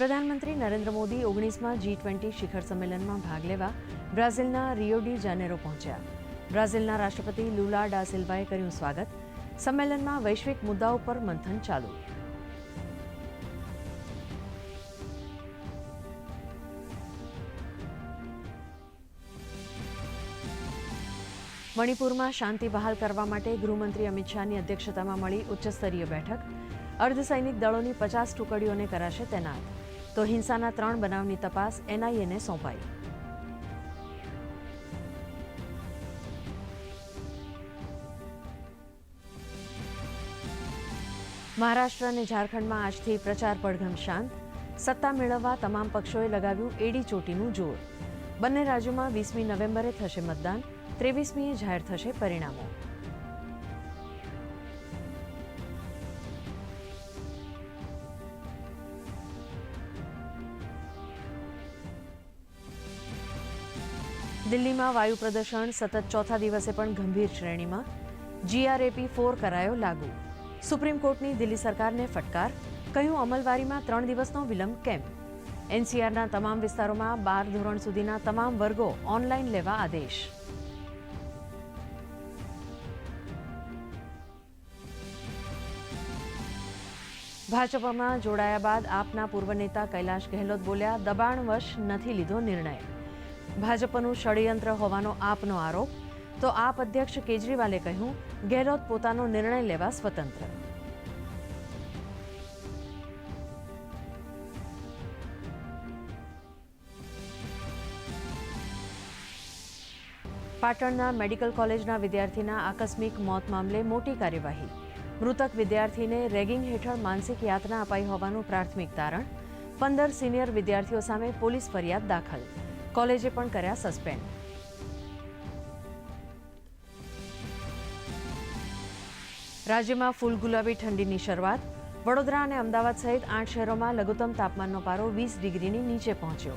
પ્રધાનમંત્રી નરેન્દ્ર મોદી ઓગણીસમાં G twenty શિખર સંમેલનમાં ભાગ લેવા બ્રાઝિલના રિયો જાનેરો પહોંચ્યા. બ્રાઝિલના રાષ્ટ્રપતિ લુલા ડા સિલ્વાએ કર્યું સ્વાગત. સંમેલનમાં વૈશ્વિક મુદ્દાઓ પર મંથન ચાલુ. મણિપુરમાં શાંતિ બહાલ કરવા માટે ગૃહમંત્રી અમિત શાહની અધ્યક્ષતામાં મળી ઉચ્ચસ્તરીય બેઠક. અર્ધસૈનિક દળોની પચાસ ટુકડીઓને કરાશે તૈનાત. તો હિંસાના ત્રણ બનાવની તપાસ એનઆઈએને સોંપાઈ. મહારાષ્ટ્ર અને ઝારખંડમાં આજથી પ્રચાર પડઘમ શાંત. સત્તા મેળવવા તમામ પક્ષોએ લગાવ્યું એડી ચોટીનું જોર. બંને રાજ્યોમાં વીસમી નવેમ્બરે થશે મતદાન, ત્રેવીસમીએ જાહેર થશે પરિણામો. દિલ્હીમાં વાયુ પ્રદૂષણ સતત ચોથા દિવસે પણ ગંભીર શ્રેણીમાં. જીઆરએપી ફોર કરાયો લાગુ. સુપ્રીમ કોર્ટની દિલ્હી સરકારને ફટકાર, કહ્યું અમલવારીમાં ત્રણ દિવસનો વિલંબ કેમ એનસીઆરના તમામ વિસ્તારોમાં બાર ધોરણ સુધીના તમામ વર્ગો ઓનલાઈન લેવા આદેશ. ભાજપમાં જોડાયા બાદ આપના પૂર્વ નેતા કૈલાશ ગેહલોત બોલ્યા દબાણવશ નથી લીધો નિર્ણય. ભાજપનું ષડયંત્ર હોવાનો આપનો આરોપ, તો આપ અધ્યક્ષ કેજરીવાલે કહ્યું, ગેહલોત પોતાનો નિર્ણય લેવા સ્વતંત્ર. પાટણના મેડિકલ કોલેજના વિદ્યાર્થીના આકસ્મિક મોત મામલે મોટી કાર્યવાહી. મૃતક વિદ્યાર્થીને રેગિંગ હેઠળ માનસિક યાતના અપાઈ હોવાનું પ્રાથમિક તારણ. પંદર સિનિયર વિદ્યાર્થીઓ સામે પોલીસ ફરિયાદ દાખલ. કોલેજે પણ કર્યા સસ્પેન્ડ. રાજ્યમાં ફૂલ ગુલાબી ઠંડીની શરૂઆત. વડોદરા અને અમદાવાદ સહિત આઠ શહેરોમાં લઘુત્તમ તાપમાનનો પારો વીસ ડિગ્રીની નીચે પહોંચ્યો.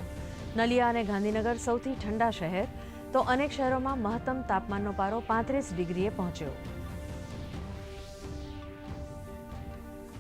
નલિયા અને ગાંધીનગર સૌથી ઠંડા શહેર. તો અનેક શહેરોમાં મહત્તમ તાપમાનનો પારો પાંત્રીસ ડિગ્રીએ પહોંચ્યો.